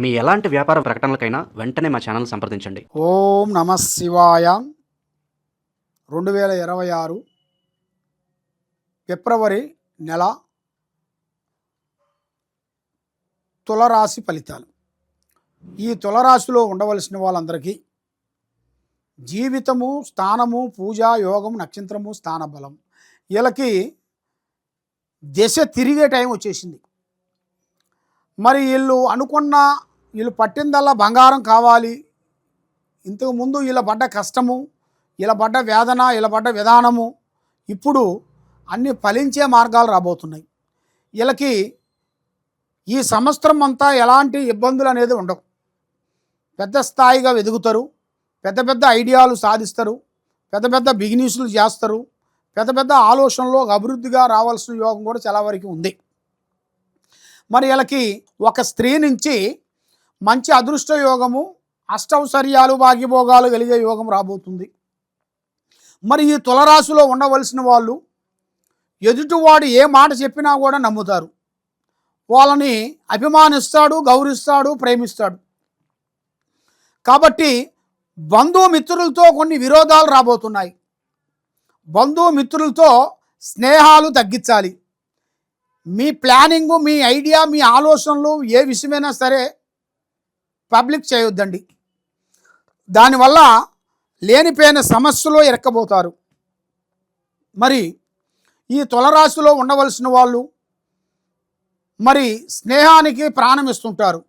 మీ ఎలాంటి వ్యాపార ప్రకటనలకైనా వెంటనే మా ఛానల్ సంప్రదించండి. ఓం నమ శివాయ. రెండు వేల ఇరవై ఆరు ఫిబ్రవరి నెల తులరాశి ఫలితాలు. ఈ తులరాశిలో ఉండవలసిన వాళ్ళందరికీ జీవితము స్థానము పూజ యోగం నక్షత్రము స్థాన బలం వీళ్ళకి దశ తిరిగే టైం వచ్చేసింది. మరి వీళ్ళు అనుకున్న వీళ్ళు పట్టిందల్లా బంగారం కావాలి. ఇంతకుముందు వీళ్ళ పడ్డ కష్టము వీళ్ళ పడ్డ వేదన వీళ్ళ పడ్డ విధానము ఇప్పుడు అన్ని ఫలించే మార్గాలు రాబోతున్నాయి. వీళ్ళకి ఈ సంవత్సరం అంతా ఎలాంటి ఇబ్బందులు అనేది ఉండవు. పెద్ద స్థాయిగా ఎదుగుతారు పెద్ద పెద్ద ఐడియాలు సాధిస్తారు పెద్ద పెద్ద బిజినెస్లు చేస్తారు పెద్ద పెద్ద ఆలోచనలో అభివృద్ధిగా రావాల్సిన యోగం కూడా చాలా వరకు ఉంది. మరి వీళ్ళకి ఒక స్త్రీ నుంచి మంచి అదృష్ట యోగము అష్టౌసర్యాలు భాగ్యభోగాలు కలిగే యోగం రాబోతుంది. మరి ఈ తులరాశిలో ఉండవలసిన వాళ్ళు ఎదుటివాడు ఏ మాట చెప్పినా కూడా నమ్ముతారు. వాళ్ళని అభిమానిస్తాడు గౌరవిస్తాడు ప్రేమిస్తాడు. కాబట్టి బంధుమిత్రులతో కొన్ని విరోధాలు రాబోతున్నాయి. బంధుమిత్రులతో స్నేహాలు తగ్గించాలి. మీ ప్లానింగు మీ ఐడియా మీ ఆలోచనలు ఏ విషయమైనా సరే పబ్లిక్ చేయొద్దండి. దానివల్ల లేనిపోయిన సమస్యలో ఇరక్కబోతారు మరి ఈ తులరాశిలో ఉండవలసిన వాళ్ళు మరి స్నేహానికి ప్రాణం ఇస్తుంటారు.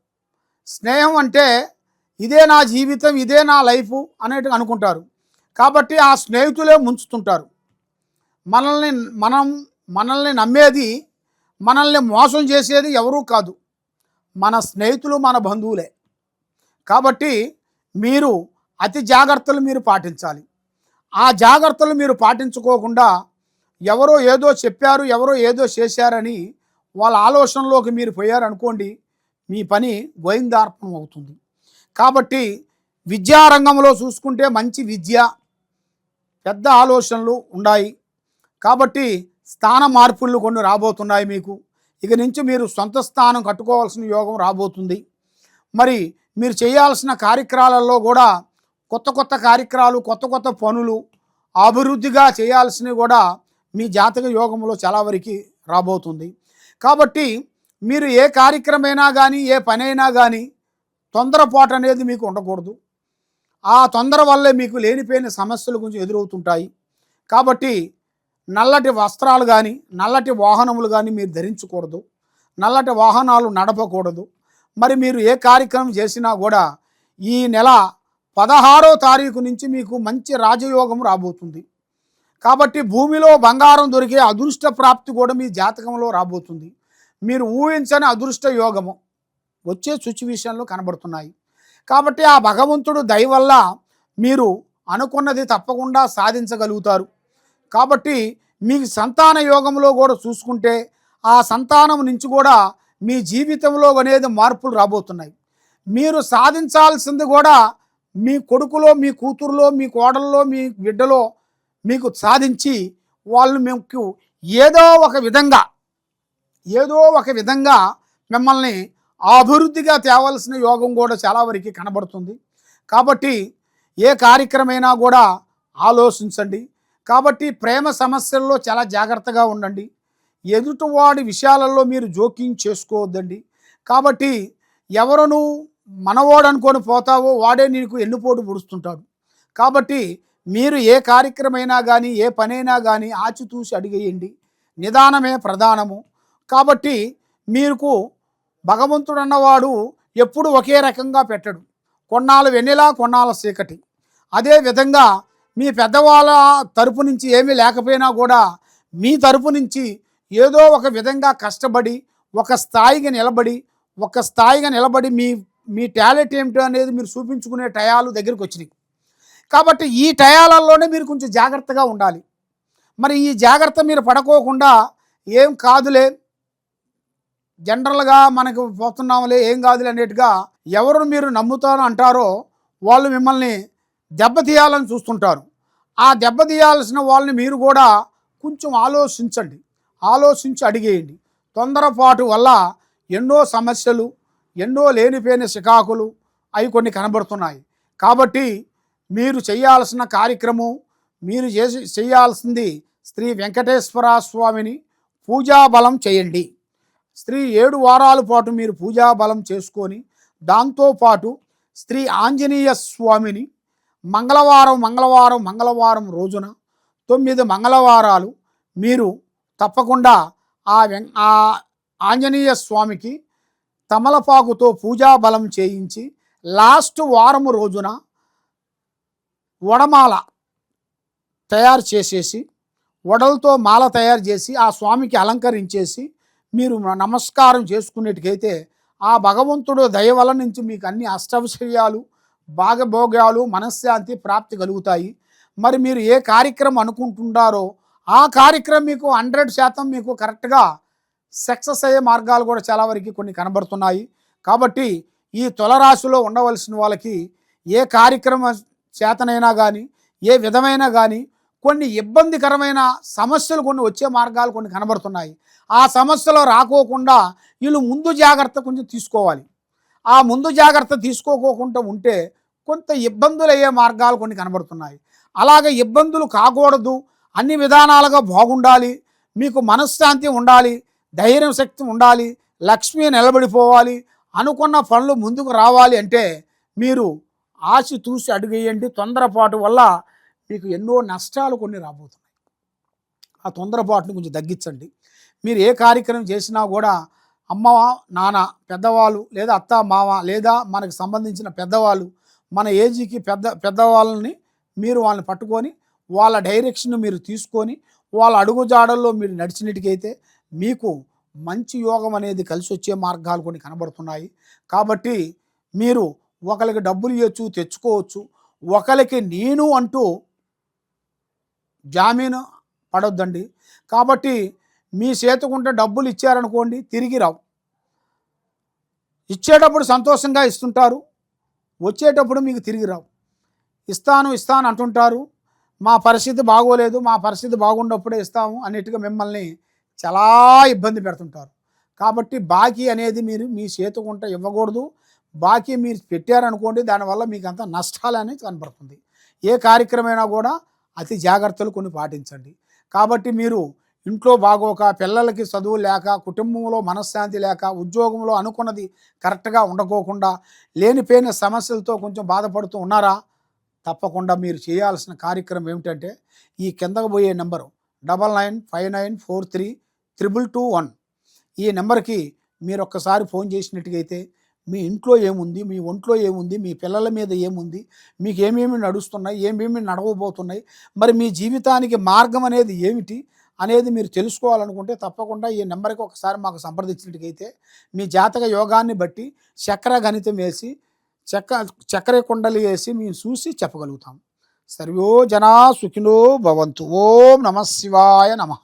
స్నేహం అంటే ఇదే నా జీవితం ఇదే నా లైఫ్ అనేటి అనుకుంటారు. కాబట్టి ఆ స్నేహితులే ముంచుతుంటారు. మనల్ని మనం మనల్ని నమ్మేది మనల్ని మోసం చేసేది ఎవరూ కాదు. మన స్నేహితులు మన బంధువులే. కాబట్టి మీరు అతి జాగ్రత్తలు మీరు పాటించాలి. ఆ జాగ్రత్తలు మీరు పాటించుకోకుండా ఎవరో ఏదో చెప్పారు ఎవరో ఏదో చేశారని వాళ్ళ ఆలోచనలోకి మీరు పోయారనుకోండి మీ పని గోయిందార్పణం అవుతుంది. కాబట్టి విద్యారంగంలో చూసుకుంటే మంచి విద్య పెద్ద ఆలోచనలు ఉన్నాయి. కాబట్టి స్థాన మార్పులు కొన్ని రాబోతున్నాయి మీకు. ఇక నుంచి మీరు సొంత స్థానం కట్టుకోవాల్సిన యోగం రాబోతుంది. మరి మీరు చేయాల్సిన కార్యక్రమాలలో కూడా కొత్త కొత్త కార్యక్రమాలు కొత్త కొత్త పనులు అభివృద్ధిగా చేయాల్సినవి కూడా మీ జాతక యోగంలో చాలా వరకు రాబోతుంది. కాబట్టి మీరు ఏ కార్యక్రమైనా కానీ ఏ పనైనా కానీ తొందరపాటు అనేది మీకు ఉండకూడదు. ఆ తొందర వల్లే మీకు లేనిపోయిన సమస్యలు గురించి ఎదురవుతుంటాయి. కాబట్టి నల్లటి వస్త్రాలు కానీ నల్లటి వాహనములు కానీ మీరు ధరించకూడదు. నల్లటి వాహనాలు నడపకూడదు. మరి మీరు ఏ కార్యక్రమం చేసినా కూడా ఈ నెల పదహారో తారీఖు నుంచి మీకు మంచి రాజయోగం రాబోతుంది. కాబట్టి భూమిలో బంగారం దొరికే అదృష్ట ప్రాప్తి కూడా మీ జాతకంలో రాబోతుంది. మీరు ఊహించని అదృష్ట యోగము వచ్చే సిచ్యువేషన్లు కనబడుతున్నాయి. కాబట్టి ఆ భగవంతుడు దయ వల్ల మీరు అనుకున్నది తప్పకుండా సాధించగలుగుతారు. కాబట్టి మీ సంతాన యోగంలో కూడా చూసుకుంటే ఆ సంతానం నుంచి కూడా మీ జీవితంలో అనేది మార్పులు రాబోతున్నాయి. మీరు సాధించాల్సింది కూడా మీ కొడుకులో మీ కూతురులో మీ కోడల్లో మీ బిడ్డలో మీకు సాధించి వాళ్ళు మీకు ఏదో ఒక విధంగా ఏదో ఒక విధంగా మిమ్మల్ని అభివృద్ధిగా తేవాల్సిన యోగం కూడా చాలా వరకు కనబడుతుంది. కాబట్టి ఏ కార్యక్రమైనా కూడా ఆలోచించండి. కాబట్టి ప్రేమ సమస్యల్లో చాలా జాగ్రత్తగా ఉండండి. ఎదుటివాడి విషయాలలో మీరు జోక్యం చేసుకోవద్దండి. కాబట్టి ఎవరును మనవాడు అనుకొని పోతావో వాడే నీకు ఎన్నుపోటు పొడుస్తుంటాడు. కాబట్టి మీరు ఏ కార్యక్రమైనా కానీ ఏ పనైనా కానీ ఆచితూసి అడిగేయండి. నిదానమే ప్రధానము. కాబట్టి మీకు భగవంతుడు అన్నవాడు ఎప్పుడు ఒకే రకంగా పెట్టడు. కొన్నాళ్ళు వెన్నెలా కొన్నాళ్ళ చీకటి. అదే విధంగా మీ పెద్దవాళ్ళ తరపు నుంచి ఏమీ లేకపోయినా కూడా మీ తరపు నుంచి ఏదో ఒక విధంగా కష్టపడి ఒక స్థాయిగా నిలబడి ఒక స్థాయిగా నిలబడి మీ మీ టాలెంట్ ఏమిటో అనేది మీరు చూపించుకునే టయాలు దగ్గరికి వచ్చినాయి. కాబట్టి ఈ టయాలలోనే మీరు కొంచెం జాగ్రత్తగా ఉండాలి. మరి ఈ జాగ్రత్త మీరు పడుకోకుండా ఏం కాదులే జనరల్గా మనకు పోతున్నాములే ఏం కాదులే అనేట్టుగా ఎవరు మీరు నమ్ముతారో అంటారో వాళ్ళు మిమ్మల్ని దెబ్బతీయాలని చూస్తుంటారు. ఆ దెబ్బతీయాల్సిన వాళ్ళని మీరు కూడా కొంచెం ఆలోచించండి. ఆలోచించి అడిగేయండి. తొందరపాటు వల్ల ఎన్నో సమస్యలు ఎన్నో లేనిపోయిన సికాకులు అవి కొన్ని కనబడుతున్నాయి. కాబట్టి మీరు చేయాల్సిన కార్యక్రమం మీరు చేసి చేయాల్సింది శ్రీ వెంకటేశ్వర స్వామిని పూజాబలం చేయండి. స్త్రీ ఏడు వారాల పాటు మీరు పూజాబలం చేసుకొని దాంతోపాటు శ్రీ ఆంజనేయ స్వామిని మంగళవారం మంగళవారం మంగళవారం రోజున తొమ్మిది మంగళవారాలు మీరు తప్పకుండా ఆ వెం ఆ ఆంజనేయ స్వామికి తమలపాకుతో పూజా బలం చేయించి లాస్ట్ వారం రోజున వడమాల తయారు చేసేసి వడలతో మాల తయారు చేసి ఆ స్వామికి అలంకరించేసి మీరు నమస్కారం చేసుకునేటికైతే ఆ భగవంతుడు దయ వల్ల నుంచి మీకు అన్ని అష్టవిషయాలు భాగభోగాలు మనశ్శాంతి ప్రాప్తి కలుగుతాయి. మరి మీరు ఏ కార్యక్రమం అనుకుంటున్నారో ఆ కార్యక్రమం మీకు హండ్రెడ్ శాతం మీకు కరెక్ట్గా సక్సెస్ అయ్యే మార్గాలు కూడా చాలా వరకు కొన్ని కనబడుతున్నాయి. కాబట్టి ఈ తులరాశిలో ఉండవలసిన వాళ్ళకి ఏ కార్యక్రమం చేతనైనా కానీ ఏ విధమైనా కానీ కొన్ని ఇబ్బందికరమైన సమస్యలు కొన్ని వచ్చే మార్గాలు కొన్ని కనబడుతున్నాయి. ఆ సమస్యలు రాకోకుండా వీళ్ళు ముందు జాగ్రత్త కొంచెం తీసుకోవాలి. ఆ ముందు జాగ్రత్త తీసుకోకోకుండా ఉంటే కొంత ఇబ్బందులు అయ్యే మార్గాలు కొన్ని కనబడుతున్నాయి. అలాగే ఇబ్బందులు కాకూడదు. అన్ని విధానాలుగా బాగుండాలి. మీకు మనశ్శాంతి ఉండాలి. ధైర్యం శక్తి ఉండాలి. లక్ష్మి నిలబడిపోవాలి. అనుకున్న పనులు ముందుకు రావాలి అంటే మీరు ఆశ చూసి అడుగేయండి. తొందరపాటు వల్ల మీకు ఎన్నో నష్టాలు కొన్ని రాబోతున్నాయి. ఆ తొందరపాటును కొంచెం తగ్గించండి. మీరు ఏ కార్యక్రమం చేసినా కూడా అమ్మ నాన్న పెద్దవాళ్ళు లేదా అత్త మామ లేదా మనకు సంబంధించిన పెద్దవాళ్ళు మన ఏజీకి పెద్ద పెద్దవాళ్ళని మీరు వాళ్ళని పట్టుకొని వాళ్ళ డైరెక్షన్ మీరు తీసుకొని వాళ్ళ అడుగుజాడల్లో మీరు నడిచినట్టుకైతే మీకు మంచి యోగం అనేది కలిసి వచ్చే మార్గాలు కొన్ని కనబడుతున్నాయి. కాబట్టి మీరు ఒకరికి డబ్బులు ఇవ్వచ్చు తెచ్చుకోవచ్చు. ఒకరికి నేను అంటూ జామీను పడొద్దండి. కాబట్టి మీ చేతుకుంటే డబ్బులు ఇచ్చారనుకోండి తిరిగి రావు. ఇచ్చేటప్పుడు సంతోషంగా ఇస్తుంటారు వచ్చేటప్పుడు మీకు తిరిగి రావు. ఇస్తాను ఇస్తాను అంటుంటారు మా పరిస్థితి బాగోలేదు మా పరిస్థితి బాగుండప్పుడే ఇస్తాము అన్నిటిగా మిమ్మల్ని చాలా ఇబ్బంది పెడుతుంటారు. కాబట్టి బాకీ అనేది మీరు మీ చేతుకుంట ఇవ్వకూడదు. బాకీ మీరు పెట్టారనుకోండి దానివల్ల మీకు అంత నష్టాలు అనేది కనపడుతుంది ఏ కార్యక్రమైనా కూడా అతి జాగ్రత్తలు కొన్ని పాటించండి. కాబట్టి మీరు ఇంట్లో బాగోక పిల్లలకి చదువు లేక కుటుంబంలో మనశ్శాంతి లేక ఉద్యోగంలో అనుకున్నది కరెక్ట్గా ఉండకోకుండా లేనిపోయిన సమస్యలతో కొంచెం బాధపడుతూ ఉన్నారా? తప్పకుండా మీరు చేయాల్సిన కార్యక్రమం ఏమిటంటే ఈ కిందకు పోయే number double nine five nine four three triple two one. ఈ నెంబర్కి మీరు ఒక్కసారి ఫోన్ చేసినట్టుగైతే మీ ఇంట్లో ఏముంది మీ ఒంట్లో ఏముంది మీ పిల్లల మీద ఏముంది మీకు ఏమేమి నడుస్తున్నాయి ఏమేమి నడవబోతున్నాయి మరి మీ జీవితానికి మార్గం అనేది ఏమిటి? అనేది మీరు తెలుసుకోవాలనుకుంటే తప్పకుండా ఈ నెంబర్కి ఒకసారి మాకు సంప్రదించినట్టుకైతే మీ జాతక యోగాన్ని బట్టి చక్ర గణితం వేసి చక్ర చక్కెర కుండలు వేసి మేము చూసి చెప్పగలుగుతాం. సర్వో జనా సుఖినో భవంతు. ఓం నమ శివాయ నమః.